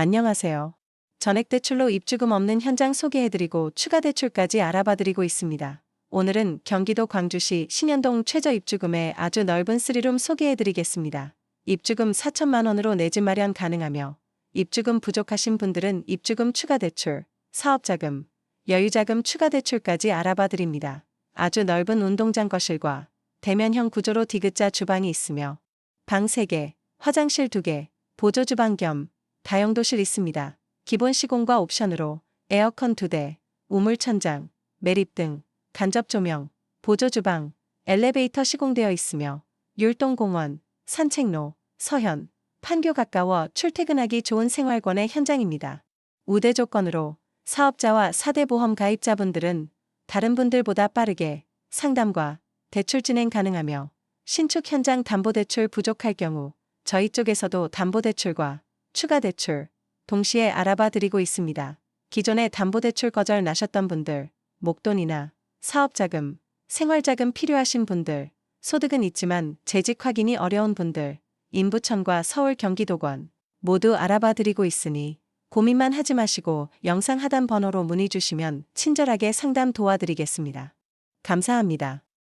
안녕하세요. 전액 대출로 입주금 없는 현장 소개해드리고 추가 대출까지 알아봐드리고 있습니다. 오늘은 경기도 광주시 신현동 최저 입주금의 아주 넓은 쓰리룸 소개해드리겠습니다. 입주금 4천만 원으로 내 집 마련 가능하며 입주금 부족하신 분들은 입주금 추가 대출, 사업자금, 여유자금 추가 대출까지 알아봐드립니다. 아주 넓은 운동장 거실과 대면형 구조로 디귿자 주방이 있으며 방 3개, 화장실 2개, 보조 주방 겸 다용도실 있습니다. 기본 시공과 옵션으로 에어컨 2대, 우물 천장, 매립 등 간접 조명, 보조 주방, 엘리베이터 시공되어 있으며 율동공원, 산책로, 서현, 판교 가까워 출퇴근하기 좋은 생활권의 현장입니다. 우대 조건으로 사업자와 4대 보험 가입자분들은 다른 분들보다 빠르게 상담과 대출 진행 가능하며 신축 현장 담보대출 부족할 경우 저희 쪽에서도 담보대출과 추가 대출 동시에 알아봐 드리고 있습니다. 기존에 담보대출 거절 나셨던 분들, 목돈이나 사업자금, 생활자금 필요하신 분들, 소득은 있지만 재직 확인이 어려운 분들, 인부천과 서울 경기도권 모두 알아봐 드리고 있으니 고민만 하지 마시고 영상 하단 번호로 문의 주시면 친절하게 상담 도와드리겠습니다. 감사합니다.